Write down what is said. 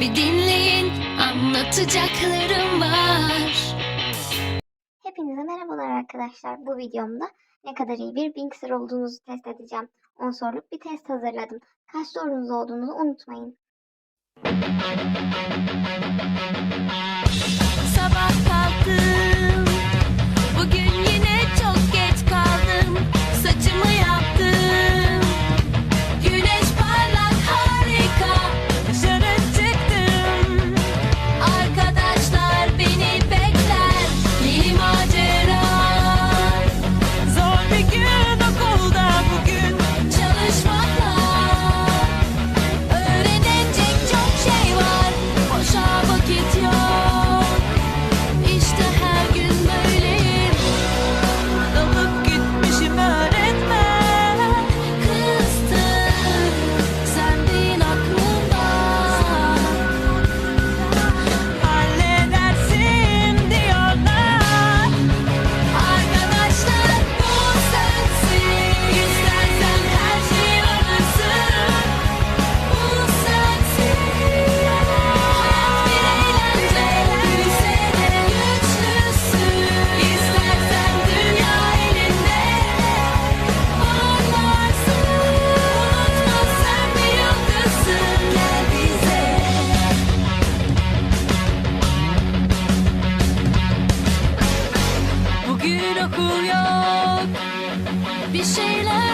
Bir dinleyin anlatacaklarım var. Hepinize merhabalar arkadaşlar. Bu videomda ne kadar iyi bir Binkser olduğunuzu test edeceğim. 10 soruluk bir test hazırladım. Kaç sorunuz olduğunu unutmayın. bir okul yok. Bir şeyler